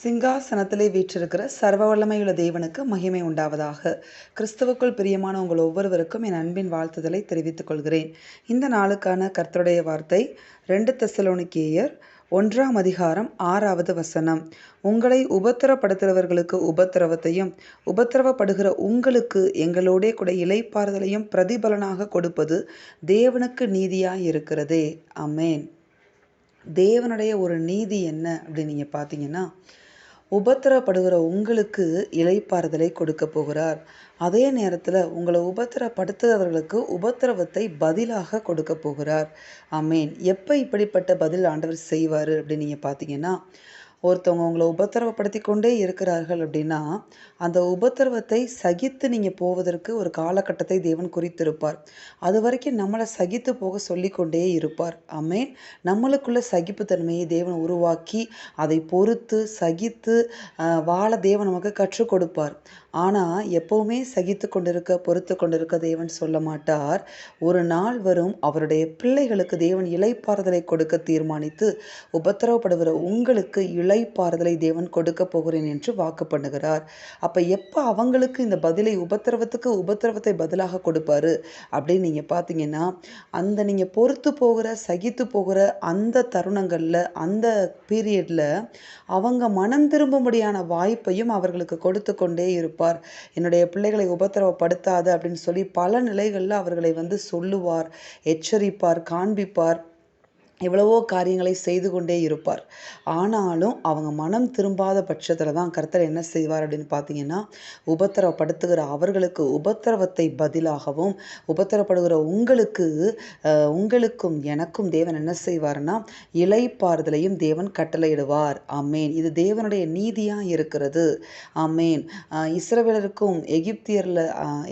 சிங்காசனத்திலே வீற்றிருக்கிற சர்வ வல்லமையுள்ள தேவனுக்கு மகிமை உண்டாவதாக. கிறிஸ்துவுக்குள் பிரியமான உங்கள் ஒவ்வொருவருக்கும் என் அன்பின் வாழ்த்துதலை தெரிவித்துக் கொள்கிறேன். இந்த நாளுக்கான கர்த்தருடைய வார்த்தை ரெண்டு தெசலோனிக்கேயர் ஒன்றாம் அதிகாரம் ஆறாவது வசனம். உங்களை உபத்திரப்படுத்துகிறவர்களுக்கு உபத்திரவத்தையும் உபத்திரவப்படுகிற உங்களுக்கு எங்களோடே கூட இலைப்பாறுதலையும் பிரதிபலனாக கொடுப்பது தேவனுக்கு நீதியாய் இருக்கிறதே அமேன். தேவனுடைய ஒரு நீதி என்ன அப்படின்னு நீங்கள் பார்த்தீங்கன்னா உபத்திரப்படுகிற உங்களுக்கு இலைப்பாறுதலை கொடுக்க போகிறார். அதே நேரத்தில் உங்களை உபத்திரப்படுத்துகிறவர்களுக்கு உபத்திரவத்தை பதிலாக கொடுக்க போகிறார். அமேன் எப்போ இப்படிப்பட்ட பதில் ஆண்டவர் செய்வார் அப்படின்னு நீங்கள் பார்த்தீங்கன்னா ஒருத்தவங்க உங்களை உபத்திரவப்படுத்தி கொண்டே இருக்கிறார்கள் அப்படின்னா அந்த உபத்திரவத்தை சகித்து நீங்கள் போவதற்கு ஒரு காலகட்டத்தை தேவன் குறித்திருப்பார். அது வரைக்கும் நம்மளை சகித்து போக சொல்லிக்கொண்டே இருப்பார். அமேன் நம்மளுக்குள்ள சகிப்புத்தன்மையை தேவன் உருவாக்கி அதை பொறுத்து சகித்து வாழ தேவன் நமக்கு கற்றுக் கொடுப்பார். ஆனால் எப்போவுமே சகித்து கொண்டிருக்க பொறுத்து கொண்டிருக்க தேவன் சொல்ல மாட்டார். ஒரு நாள் வரும் அவருடைய பிள்ளைகளுக்கு தேவன் இலைப்பாறுதலை கொடுக்க தீர்மானித்து உபத்திரவப்படுகிற உங்களுக்கு இலைப்பாறுதலை தேவன் கொடுக்க போகிறேன் என்று வாக்கு பண்ணுகிறார். அப்போ எப்போ அவங்களுக்கு இந்த பதிலை உபத்திரவத்துக்கு உபத்திரவத்தை பதிலாக கொடுப்பாரு? அப்படின்னு நீங்கள் பார்த்தீங்கன்னா அந்த நீங்கள் பொறுத்து போகிற சகித்து போகிற அந்த தருணங்களில் அந்த பீரியடில் அவங்க மனம் திரும்பும்படியான வாய்ப்பையும் அவர்களுக்கு கொடுத்து கொண்டே இருப்பார். என்னுடைய பிள்ளைகளை உபத்திரவப்படுத்தாது அப்படின்னு சொல்லி பல நிலைகளில் அவர்களை வந்து சொல்லுவார் எச்சரிப்பார் காண்பிப்பார். எவ்வளவோ காரியங்களை செய்து கொண்டே இருப்பார். ஆனாலும் அவங்க மனம் திரும்பாத பட்சத்தில் தான் கர்த்தர் என்ன செய்வார் அப்படின்னு பார்த்தீங்கன்னா உபத்திரவப்படுத்துகிற அவர்களுக்கு உபத்திரவத்தை பதிலாகவும் உபத்திரப்படுகிற உங்களுக்கு உங்களுக்கும் எனக்கும் தேவன் என்ன செய்வார்னா இலைப்பாறுதலையும் தேவன் கட்டளையிடுவார். அம்மேன் இது தேவனுடைய நீதியாக இருக்கிறது. அம்மேன் இஸ்ரவேலருக்கும் எகிப்தியரில்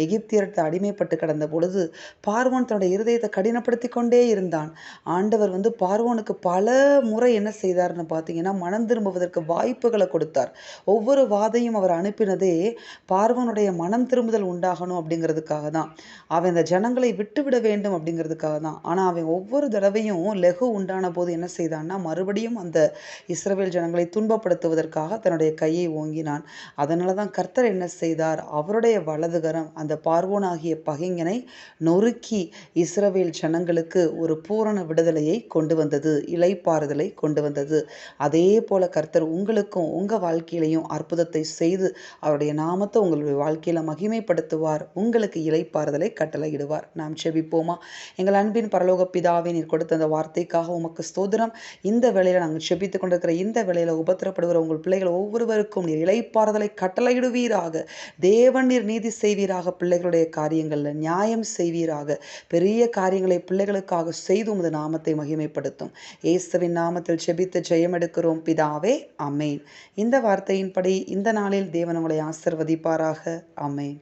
எகிப்தியர்கிட்ட அடிமைப்பட்டு கிடந்த பொழுது பார்வன் தன்னுடைய இருதயத்தை கடினப்படுத்தி கொண்டே இருந்தான். ஆண்டவர் வந்து பார்வோனுக்கு பல முறை என்ன செய்தார்னு பார்த்தீங்கன்னா மனம் திரும்புவதற்கு வாய்ப்புகளை கொடுத்தார். ஒவ்வொரு வாதையும் அவர் அனுப்பினதே பார்வனுடைய மனம் திரும்புதல் உண்டாகணும் அப்படிங்கிறதுக்காக தான். அவன் இந்த ஜனங்களை விட்டுவிட வேண்டும் அப்படிங்கிறதுக்காக தான். ஆனால் அவன் ஒவ்வொரு தடவையும் லெகு உண்டான போது என்ன செய்தான்னா மறுபடியும் அந்த இஸ்ரவேல் ஜனங்களை துன்பப்படுத்துவதற்காக தன்னுடைய கையை ஓங்கினான். அதனால தான் கர்த்தர் என்ன செய்தார்? அவருடைய வலதுகரம் அந்த பார்வோனாகிய பகைஞனை நொறுக்கி இஸ்ரவேல் ஜனங்களுக்கு ஒரு பூரண விடுதலையை கொண்டு கொண்டு வந்தது இலைப்பாறுதலை கொண்டு வந்தது. அதே போல கர்த்தர் உங்களுக்கும் உங்கள் வாழ்க்கையிலையும் அற்புதத்தை செய்து அவருடைய நாமத்தை உங்களுடைய வாழ்க்கையில் மகிமைப்படுத்துவார். உங்களுக்கு இலைப்பாறுதலை கட்டளையிடுவார். நாம் செபிப்போமா? எங்கள் அன்பின் பரலோக பிதாவை நீர் கொடுத்த அந்த வார்த்தைக்காக உமக்கு ஸ்தோதிரம் இந்த வேளையில் நாங்கள் செபித்து கொண்டிருக்கிற இந்த வேளையில் உபத்திரப்படுகிற உங்கள் பிள்ளைகள் ஒவ்வொருவருக்கும் நீர் இலைப்பாறுதலை கட்டளையிடுவீராக. தேவன் நீர் நீதி செய்வீராக. பிள்ளைகளுடைய காரியங்களில் நியாயம் செய்வீராக. பெரிய காரியங்களை பிள்ளைகளுக்காக செய்து உமது நாமத்தை மகிமை வெளிப்படுத்தும். இயேசுவின் நாமத்தில் செபித்து ஜெயம் எடுக்கிறோம். பிதாவே அமேன் இந்த வார்த்தையின்படி இந்த நாளில் தேவன் உங்களை ஆசிர்வதிப்பாராக. அமேன்